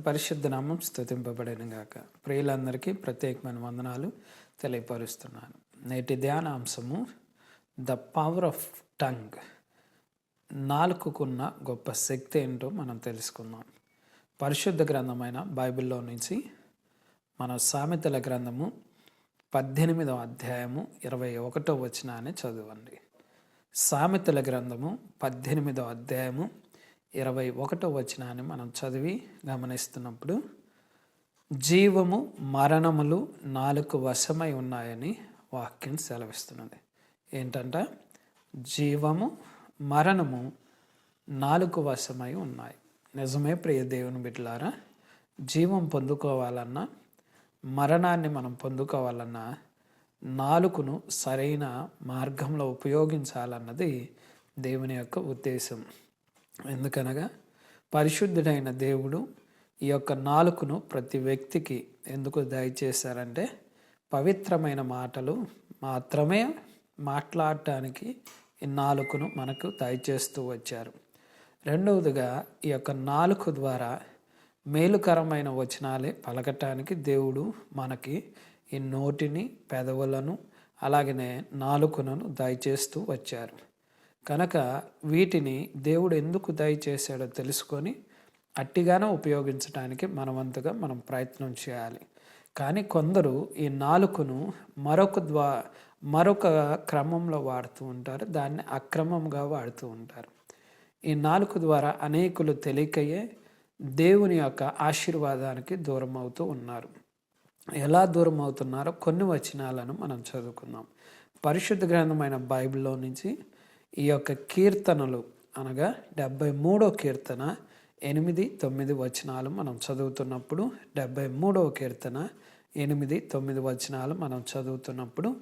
పరిశుద్ధ నామం స్థుతింపబడిన గాక. ప్రియులందరికీ ప్రత్యేకమైన వందనాలు తెలియపరుస్తున్నాను. నేటి ధ్యానాంశము ద పవర్ ఆఫ్ టంగ్ నాలుకకున్న గొప్ప శక్తి ఏంటో మనం తెలుసుకుందాం. పరిశుద్ధ గ్రంథమైన బైబిల్లో నుంచి మన సామెతల గ్రంథము పద్దెనిమిదవ అధ్యాయము ఇరవై ఒకటో వచనాన్ని చదవండి. సామెతల గ్రంథము పద్దెనిమిదవ అధ్యాయము ఇరవై ఒకటో వచనాన్ని మనం చదివి గమనిస్తున్నప్పుడు జీవము మరణములు నాలుగు వశమై ఉన్నాయని వాక్యం సెలవిస్తున్నది. ఏంటంట? జీవము మరణము నాలుగు వశమై ఉన్నాయి. నిజమే ప్రియ దేవుని బిడ్డలారా? జీవం పొందుకోవాలన్నా మరణాన్ని మనం పొందుకోవాలన్నా నాలుగును సరైన మార్గంలో ఉపయోగించాలన్నది దేవుని యొక్క ఉద్దేశం. ఎందుకనగా పరిశుద్ధుడైన దేవుడు ఈ యొక్క నాలుకను ప్రతి వ్యక్తికి ఎందుకు దయచేశారంటే పవిత్రమైన మాటలు మాత్రమే మాట్లాడటానికి ఈ నాలుకను మనకు దయచేస్తూ వచ్చారు. రెండవదిగా ఈ యొక్క నాలుక ద్వారా మేలుకరమైన వచనాలే పలకటానికి దేవుడు మనకి ఈ నోటిని పెదవులను అలాగనే నాలుకను దయచేస్తూ వచ్చారు. కనుక వీటిని దేవుడు ఎందుకు దయచేశాడో తెలుసుకొని అట్టిగానే ఉపయోగించడానికి మనవంతుగా మనం ప్రయత్నం చేయాలి. కానీ కొందరు ఈ నాలుకను మరొక ద్వా మరొక క్రమంలో వాడుతూ ఉంటారు. దాన్ని అక్రమంగా వాడుతూ ఉంటారు. ఈ నాలుక ద్వారా అనేకులు తెలియకయే దేవుని యొక్క ఆశీర్వాదానికి దూరం అవుతూ ఉన్నారు. ఎలా దూరం అవుతున్నారో కొన్ని వచనాలను మనం చదువుకుందాం. పరిశుద్ధ గ్రంథమైన బైబిల్లో నుంచి ఈ యొక్క కీర్తనలు అనగా డెబ్బై మూడో కీర్తన ఎనిమిది తొమ్మిది వచనాలు మనం చదువుతున్నప్పుడు డెబ్బై మూడవ కీర్తన ఎనిమిది తొమ్మిది వచనాలు మనం చదువుతున్నప్పుడు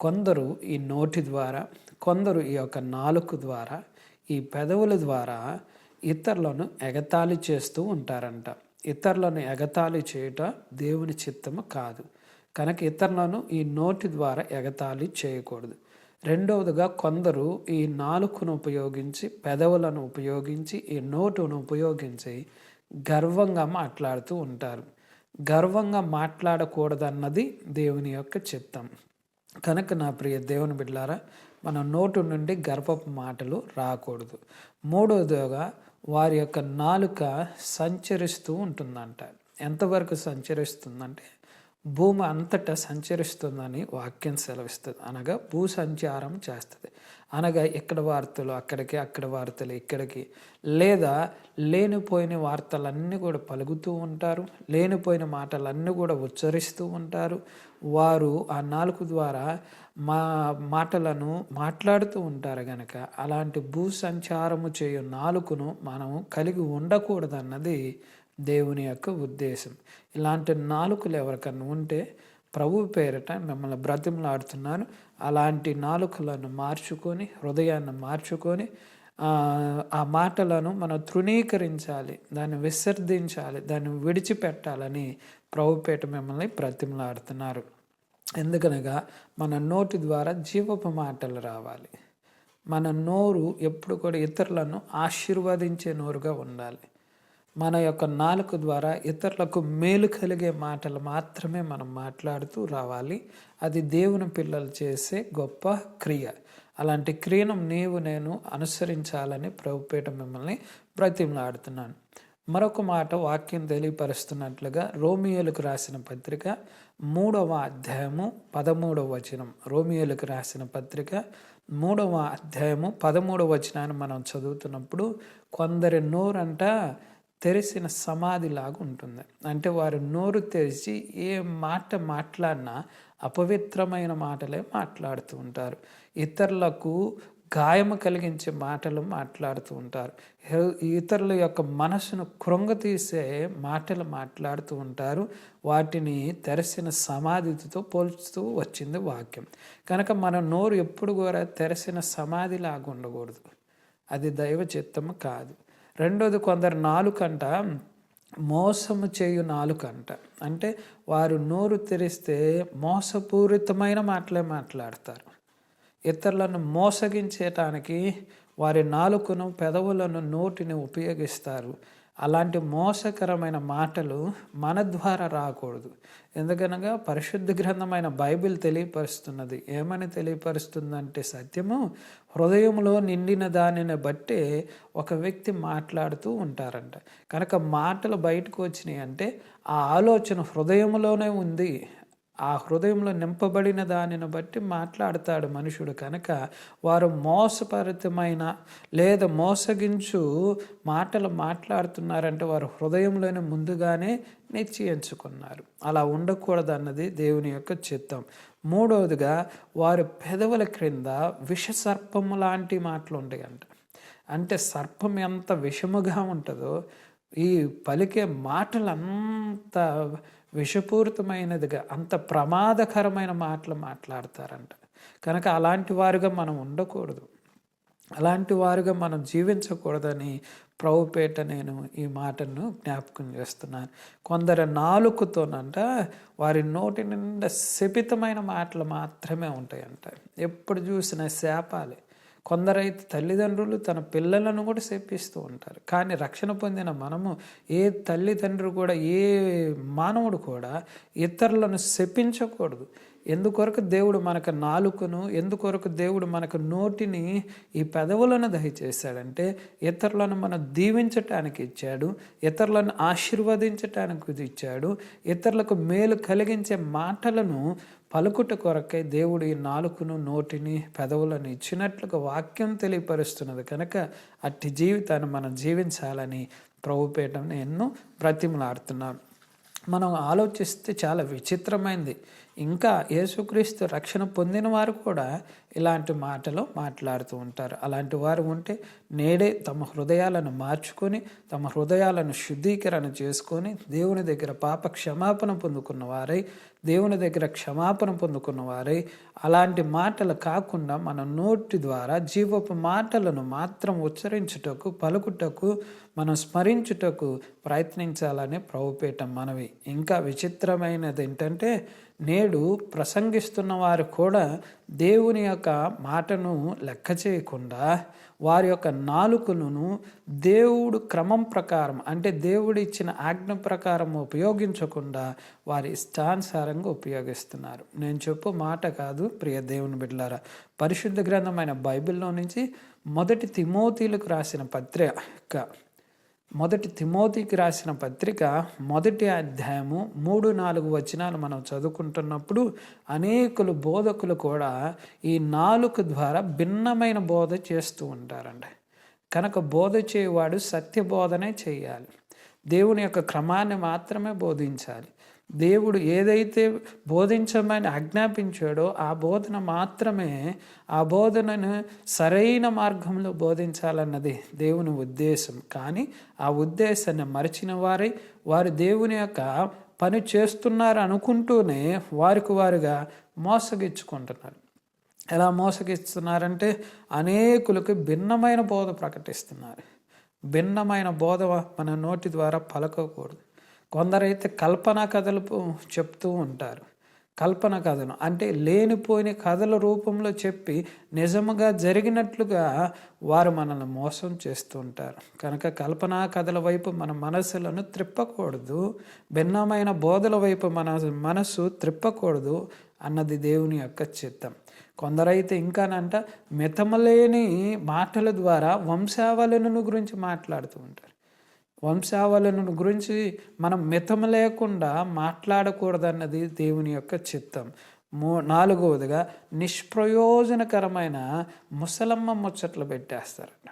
కొందరు ఈ నోటి ద్వారా కొందరు ఈ యొక్క నాలుక ద్వారా ఈ పెదవుల ద్వారా ఇతరులను ఎగతాళి చేస్తూ ఉంటారంట. ఇతరులను ఎగతాళి చేయుట దేవుని చిత్తము కాదు. కనుక ఇతరులను ఈ నోటి ద్వారా ఎగతాళి చేయకూడదు. రెండవదిగా కొందరు ఈ నాలుకను ఉపయోగించి పెదవులను ఉపయోగించి ఈ నోటును ఉపయోగించి గర్వంగా మాట్లాడుతూ ఉంటారు. గర్వంగా మాట్లాడకూడదన్నది దేవుని యొక్క చిత్తం. కనుక నా ప్రియ దేవుని బిడ్డారా మన నోటు నుండి గర్వపు మాటలు రాకూడదు. మూడవదిగా వారి యొక్క నాలుక సంచరిస్తూ ఉంటుందంట. ఎంతవరకు సంచరిస్తుందంటే భూమి అంతటా సంచరిస్తుందని వాక్యం సెలవిస్తుంది. అనగా భూ సంచారం చేస్తుంది. అనగా ఇక్కడ వార్తలు అక్కడికి అక్కడ వార్తలు ఇక్కడికి. లేదా లేనిపోయిన వార్తలన్నీ కూడా పలుకుతూ ఉంటారు లేనిపోయిన మాటలన్నీ కూడా ఉచ్చరిస్తూ ఉంటారు. వారు ఆ నాలుగు ద్వారా మా మాటలను మాట్లాడుతూ ఉంటారు గనక అలాంటి భూ సంచారము చేయు నాలుకను మనము కలిగి ఉండకూడదన్నది దేవుని యొక్క ఉద్దేశం. ఇలాంటి నాలుకలు ఎవరికన్నా ఉంటే ప్రభు పేరిట మిమ్మల్ని బ్రతిమలాడుతున్నారు అలాంటి నాలుకలను మార్చుకొని హృదయాన్ని మార్చుకొని ఆ మాటలను మనం తృణీకరించాలి దాన్ని విసర్జించాలి దాన్ని విడిచిపెట్టాలని ప్రభుపేట మిమ్మల్ని బ్రతిమలాడుతున్నారు. ఎందుకనగా మన నోటి ద్వారా జీవపు మాటలు రావాలి. మన నోరు ఎప్పుడు కూడా ఇతరులను ఆశీర్వదించే నోరుగా ఉండాలి. మన యొక్క నాలుక ద్వారా ఇతరులకు మేలు కలిగే మాటలు మాత్రమే మనం మాట్లాడుతూ రావాలి. అది దేవుని పిల్లలు చేసే గొప్ప క్రియ. అలాంటి క్రియను నీవు నేను అనుసరించాలని ప్రభుపేట మిమ్మల్ని ప్రతిమలాడుతున్నాను మరొక మాట వాక్యం తెలియపరుస్తున్నట్లుగా రోమియోలకు రాసిన పత్రిక మూడవ అధ్యాయము పదమూడవ వచనం. రోమియోలకు రాసిన పత్రిక మూడవ అధ్యాయము పదమూడవ వచనాన్ని మనం చదువుతున్నప్పుడు కొందరి నోరంట తెరిసిన సమాధిలాగా ఉంటుంది. అంటే వారు నోరు తెరిచి ఏ మాట మాట్లాడినా అపవిత్రమైన మాటలే మాట్లాడుతూ ఉంటారు. ఇతరులకు గాయము కలిగించే మాటలు మాట్లాడుతూ ఉంటారు. ఇతరుల యొక్క మనసును కృంగతీసే మాటలు మాట్లాడుతూ ఉంటారు. వాటిని తెరసిన సమాధితో పోల్చుతూ వచ్చింది వాక్యం. కనుక మన నోరు ఎప్పుడు కూడా తెరసిన సమాధిలాగా ఉండకూడదు. అది దైవ చిత్తము కాదు. రెండోది కొందరు నాలుకంట మోసము చేయు నాలుకంట. అంటే వారు నోరు తెరిస్తే మోసపూరితమైన మాటలే మాట్లాడతారు. ఇతరులను మోసగించటానికి వారి నాలుకను పెదవులను నోటిని ఉపయోగిస్తారు. అలాంటి మోసకరమైన మాటలు మన ద్వారా రాకూడదు. ఎందుకనగా పరిశుద్ధ గ్రంథమైన బైబిల్ తెలియపరుస్తున్నది. ఏమని తెలియపరుస్తుందంటే సత్యము హృదయంలో నిండిన దానిని బట్టే ఒక వ్యక్తి మాట్లాడుతూ ఉంటారంట. కనుక మాటలు బయటకు వచ్చినాయి అంటే ఆ ఆలోచన హృదయంలోనే ఉంది ఆ హృదయంలో నింపబడిన దానిని బట్టి మాట్లాడతాడు మనుషుడు కనుక వారు మోసపరితమైన లేదా మోసగించు మాటలు మాట్లాడుతున్నారంటే వారు హృదయంలోనే ముందుగానే నిశ్చయించుకున్నారు. అలా ఉండకూడదు అన్నది దేవుని యొక్క చిత్తం. మూడవదిగా వారి పెదవుల క్రింద విషసర్పము లాంటి మాటలు ఉంటాయంట. అంటే సర్పం ఎంత విషముగా ఉంటుందో ఈ పలికే మాటలు అంత విషపూరితమైనదిగా అంత ప్రమాదకరమైన మాటలు మాట్లాడతారంట. కనుక అలాంటి వారుగా మనం ఉండకూడదు. అలాంటి వారుగా మనం జీవించకూడదని ప్రభుపేట నేను ఈ మాటను జ్ఞాపకం చేస్తున్నాను. కొందరు నాలుకతోనంట వారి నోటి నిండా శపితమైన మాటలు మాత్రమే ఉంటాయంట. ఎప్పుడు చూసిన శాపాలే. కొందరైతే తల్లిదండ్రులు తన పిల్లలను కూడా శపిస్తూ ఉంటారు. కానీ రక్షణ పొందిన మనము ఏ తల్లిదండ్రులు కూడా ఏ మానవుడు కూడా ఇతరులను శపించకూడదు. ఎందుకొరకు దేవుడు మనకు నాలుకను ఎందుకొరకు దేవుడు మనకు నోటిని ఈ పెదవులను దయచేశాడంటే ఇతరులను మనం దీవించటానికి ఇచ్చాడు ఇతరులను ఆశీర్వదించటానికి ఇచ్చాడు ఇతరులకు మేలు కలిగించే మాటలను పలుకుట కొరకై దేవుడు ఈ నాలుకను నోటిని పెదవులను ఇచ్చినట్లుగా వాక్యం తెలియపరుస్తున్నది. కనుక అట్టి జీవితాన్ని మనం జీవించాలని ప్రభుపేటం ఎన్నో బ్రతిమలాడుతున్నాను మనం ఆలోచిస్తే చాలా విచిత్రమైంది. ఇంకా యేసుక్రీస్తు రక్షణ పొందిన వారు కూడా ఇలాంటి మాటలు మాట్లాడుతూ ఉంటారు. అలాంటి వారు ఉంటే నేడే తమ హృదయాలను మార్చుకొని తమ హృదయాలను శుద్ధీకరణ చేసుకొని దేవుని దగ్గర పాప క్షమాపణ పొందుకున్న వారై దేవుని దగ్గర క్షమాపణ పొందుకున్న వారై అలాంటి మాటలు కాకుండా మన నోటి ద్వారా జీవపు మాటలను మాత్రం ఉచ్చరించుటకు పలుకుటకు మనం స్మరించుటకు ప్రయత్నించాలని ప్రభుపేటం మనవి. ఇంకా విచిత్రమైనది ఏంటంటే నేడు ప్రసంగిస్తున్న వారు కూడా దేవుని యొక్క మాటను లెక్క చేయకుండా వారి యొక్క నాలుకలను దేవుడు క్రమం ప్రకారం అంటే దేవుడు ఇచ్చిన ఆజ్ఞ ప్రకారం ఉపయోగించకుండా వారి ఇష్టానుసారంగా ఉపయోగిస్తున్నారు. నేను చెప్పు మాట కాదు ప్రియ దేవుని బిడ్డలారా. పరిశుద్ధ గ్రంథమైన బైబిల్లో నుంచి మొదటి తిమోతీలకు రాసిన పత్రిక మొదటి తిమోతికి రాసిన పత్రిక మొదటి అధ్యాయము మూడు నాలుగు వచనాలు మనం చదువుకుంటున్నప్పుడు అనేకులు బోధకులు కూడా ఈ నాలుగు ద్వారా భిన్నమైన బోధ చేస్తూ ఉంటారండి. కనుక బోధ చేయవాడు సత్య బోధనే చేయాలి. దేవుని యొక్క క్రమాన్ని మాత్రమే బోధించాలి. దేవుడు ఏదైతే బోధించమని ఆజ్ఞాపించాడో ఆ బోధన మాత్రమే ఆ బోధనను సరైన మార్గంలో బోధించాలన్నది దేవుని ఉద్దేశం. కానీ ఆ ఉద్దేశాన్ని మరిచిన వారి వారు దేవుని యొక్క పని చేస్తున్నారు అనుకుంటూనే వారికి వారుగా మోసగించుకుంటున్నారు. ఎలా మోసగిస్తున్నారంటే అనేకులకు భిన్నమైన బోధ ప్రకటిస్తున్నారు. భిన్నమైన బోధ మన నోటి ద్వారా పలకకూడదు. కొందరైతే కల్పన కథలు చెప్తూ ఉంటారు. కల్పన కథను అంటే లేనిపోయిన కథల రూపంలో చెప్పి నిజముగా జరిగినట్లుగా వారు మనల్ని మోసం చేస్తూ ఉంటారు. కనుక కల్పనా కథల వైపు మన మనసులను త్రిప్పకూడదు. భిన్నమైన బోధల వైపు మన మనసు త్రిప్పకూడదు అన్నది దేవుని యొక్క చిత్తం. కొందరైతే ఇంకానంట మితమలేని మాటల ద్వారా వంశావళిను గురించి మాట్లాడుతూ ఉంటారు. వంశావళిని గురించి మనం మితం లేకుండా మాట్లాడకూడదన్నది దేవుని యొక్క చిత్తం. మూ నాలుగవదిగా నిష్ప్రయోజనకరమైన ముసలమ్మ ముచ్చట్లు పెట్టేస్తారంట.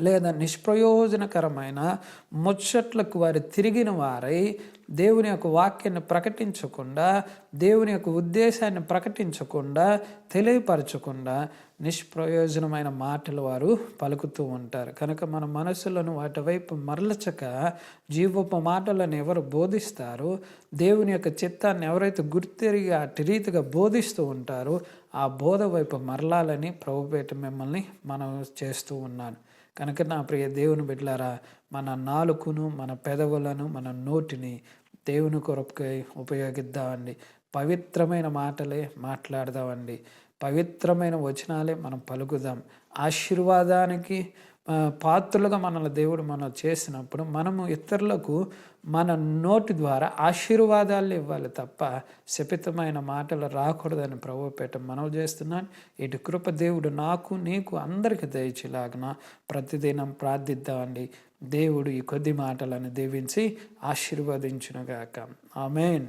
లేదా నిష్ప్రయోజనకరమైన ముచ్చట్లకు వారు తిరిగిన వారై దేవుని యొక్క వాక్యాన్ని ప్రకటించకుండా దేవుని యొక్క ఉద్దేశాన్ని ప్రకటించకుండా తెలియపరచకుండా నిష్ప్రయోజనమైన మాటలు వారు పలుకుతూ ఉంటారు. కనుక మన మనసులను వాటి వైపు మరలచక జీవపు మాటలను ఎవరు బోధిస్తారో దేవుని యొక్క చిత్తాన్ని ఎవరైతే గుర్తెరిగి అటు రీతిగా బోధిస్తూ ఉంటారో ఆ బోధ వైపు మరలాలని ప్రభుపేట మిమ్మల్ని మనం చేస్తూ ఉన్నాను. కనుక నా ప్రియ దేవుని బిడ్డలారా మన నాలుకను మన పెదవులను మన నోటిని దేవుని కొరకై ఉపయోగిద్దామండి. పవిత్రమైన మాటలే మాట్లాడదామండి. పవిత్రమైన వచనాలే మనం పలుకుదాం. ఆశీర్వాదానికి పాత్రలుగా మనల్ని దేవుడు మనం చేసినప్పుడు మనము ఇతరులకు మన నోటి ద్వారా ఆశీర్వాదాలు ఇవ్వాలి తప్ప శపితమైన మాటలు రాకూడదని ప్రభుపేట పెట్ట మనవి చేస్తున్నాను. ఇటు కృప దేవుడు నాకు నీకు అందరికీ దయచేలాగన ప్రతిదినం ప్రార్థిద్దామండి. దేవుడు ఈ కొద్ది మాటలను దీవించి ఆశీర్వదించునుగాక. ఆమెన్.